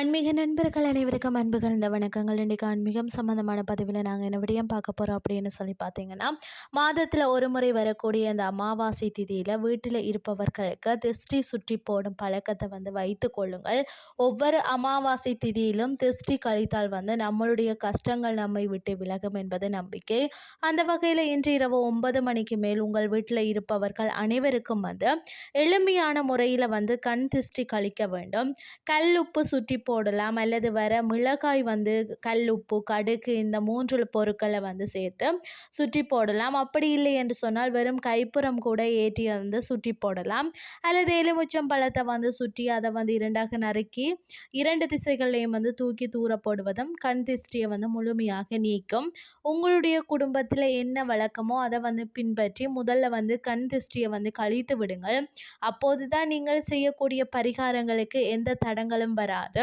ஆன்மீக நண்பர்கள் அனைவருக்கும் அன்புகள் கலந்த வணக்கங்கள். இன்றைக்கு ஆன்மீகம் சம்மந்தமான பதிவில் நாங்கள் என்ன விடயம் பார்க்க போகிறோம் அப்படின்னு சொல்லி பார்த்தீங்கன்னா மாதத்தில் ஒரு முறை வரக்கூடிய அந்த அமாவாசை திதியில் வீட்டில் இருப்பவர்களுக்கு திருஷ்டி சுற்றி போடும் பழக்கத்தை வந்து வைத்து கொள்ளுங்கள். ஒவ்வொரு அமாவாசை திதியிலும் திருஷ்டி கழித்தால் வந்து நம்மளுடைய கஷ்டங்கள் நம்மை விட்டு விலகும் என்பது நம்பிக்கை. அந்த வகையில் இன்று இரவு ஒன்பது மணிக்கு மேல் உங்கள் வீட்டில் இருப்பவர்கள் அனைவருக்கும் வந்து எளிமையான முறையில் வந்து கண் திருஷ்டி கழிக்க வேண்டும். கல் உப்பு சுற்றி போடலாம் அல்லது வர மிளகாய் வந்து கல் உப்பு கடுகு இந்த மூன்று பொருட்களை வந்து சேர்த்து சுற்றி போடலாம். அப்படி இல்லை என்று சொன்னால் வெறும் கைப்புறம் கூட ஏற்றி வந்து சுற்றி போடலாம். அல்லது எலுமிச்சம் பழத்தை வந்து சுற்றி அதை வந்து இரண்டாக நறுக்கி இரண்டு திசைகளையும் வந்து தூக்கி தூர போடுவதும் கண் திஷ்டியை வந்து முழுமையாக நீக்கும். உங்களுடைய குடும்பத்தில் என்ன வழக்கமோ அதை வந்து பின்பற்றி முதல்ல வந்து கண் திஷ்டியை வந்து கழித்து விடுங்கள். அப்போது தான் நீங்கள் செய்யக்கூடிய பரிகாரங்களுக்கு எந்த தடங்களும் வராது.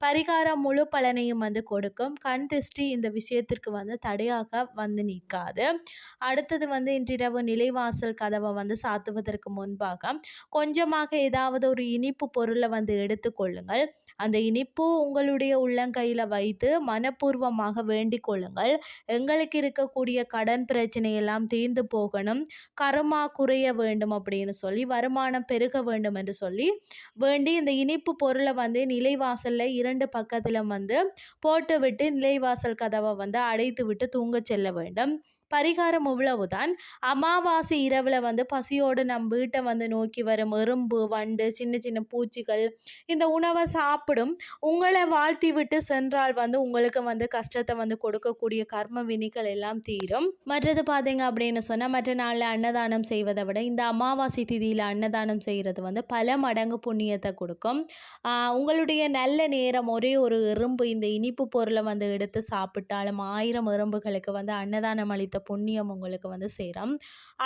பரிகாரம் முழு பலனையும் வந்து கொடுக்கும். கண் திருஷ்டி இந்த விஷயத்திற்கு வந்து தடையாக வந்து நிற்காது. அடுத்தது வந்து இன்றிரவு நிலைவாசல் கதவை வந்து சாத்துவதற்கு முன்பாக கொஞ்சமாக ஏதாவது ஒரு இனிப்பு பொருளை வந்து எடுத்துக்கொள்ளுங்கள் அந்த இனிப்பு உங்களுடைய உள்ளங்கையில் வைத்து மனப்பூர்வமாக வேண்டிக் கொள்ளுங்கள். எங்களுக்கு இருக்கக்கூடிய கடன் பிரச்சனையெல்லாம் தீர்ந்து போகணும். கருமா குறைய வேண்டும் அப்படின்னு சொல்லி வருமானம் பெருக வேண்டும் என்று சொல்லி வேண்டி இந்த இனிப்பு பொருளை வந்து நிலைவாசலில் இரு இரண்டு பக்கத்திலும் வந்து போட்டுவிட்டு நிலைவாசல் கதவை வந்து அடைத்து விட்டு செல்ல வேண்டும். பரிகாரம் இவ்வளவுதான். அமாவாசை இரவில் வந்து பசியோடு நம் வீட்டை வந்து நோக்கி வரும் எறும்பு வண்டு சின்ன சின்ன பூச்சிகள் இந்த உணவை சாப்பிடும். உங்களை வாழ்த்தி விட்டு சென்றால் வந்து உங்களுக்கு வந்து கஷ்டத்தை வந்து கொடுக்கக்கூடிய கர்ம வினிகள் எல்லாம் தீரும். மற்றது பார்த்தீங்க அப்படின்னு சொன்னால் மற்ற நாளில் அன்னதானம் செய்வதை விட இந்த அமாவாசை திதியில் அன்னதானம் செய்கிறது வந்து பல மடங்கு புண்ணியத்தை கொடுக்கும். உங்களுடைய நல்ல நேரம் ஒரே ஒரு எறும்பு இந்த இனிப்பு பொருளை வந்து எடுத்து சாப்பிட்டாலும் ஆயிரம் எறும்புகளுக்கு வந்து அன்னதானம் அளித்த புண்ணியம் உங்களுக்கு வந்து சேரும்.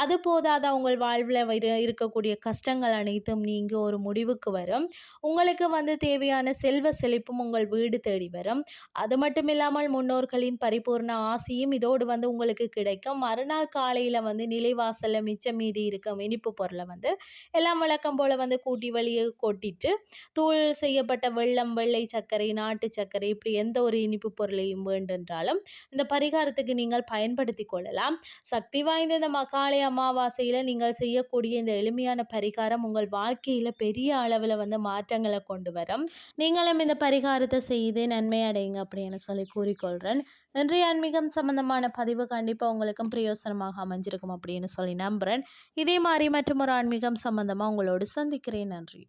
அது போதாத உங்கள் வாழ்வில் இருக்கக்கூடிய கஷ்டங்கள் அனைத்தும் நீங்கி ஒரு முடிவுக்கு வரும். உங்களுக்கு வந்து தேவையான செல்வ செழிப்பும் உங்கள் வீடு தேடி வரும். அது மட்டும் இல்லாமல் முன்னோர்களின் பரிபூர்ண ஆசையும் இதோடு வந்து உங்களுக்கு கிடைக்கும். மறுநாள் காலையில் வந்து நிலைவாசலில் மிச்சம் மீதி இருக்கும் இனிப்பு பொருளை வந்து எல்லாம் வழக்கம் போல் வந்து கூட்டி வழியை கொட்டிட்டு தூள் செய்யப்பட்ட வெள்ளம் வெள்ளை சர்க்கரை நாட்டு சர்க்கரை இப்படி எந்த ஒரு இனிப்பு பொருளையும் வேண்டென்றாலும் இந்த பரிகாரத்துக்கு நீங்கள் பயன்படுத்தி கொள்ள கொள்ளலாம். சக்தி வாய்ந்த இந்த மகாலய அமாவாசையில் நீங்கள் செய்யக்கூடிய இந்த எளிமையான பரிகாரம் உங்கள் வாழ்க்கையில் பெரிய அளவில் வந்து மாற்றங்களை கொண்டு வரும். நீங்களும் இந்த பரிகாரத்தை செய்து நன்மை அடையுங்க அப்படின்னு சொல்லி கூறிக்கொள்கிறேன் இன்றைய ஆன்மீகம் சம்பந்தமான பதிவு கண்டிப்பாக உங்களுக்கும் பிரயோசனமாக அமைஞ்சிருக்கும் அப்படின்னு சொல்லி நம்புகிறேன் இதே மாதிரி மற்றும் ஒரு ஆன்மீகம் சம்பந்தமாக உங்களோடு சந்திக்கிறேன். நன்றி.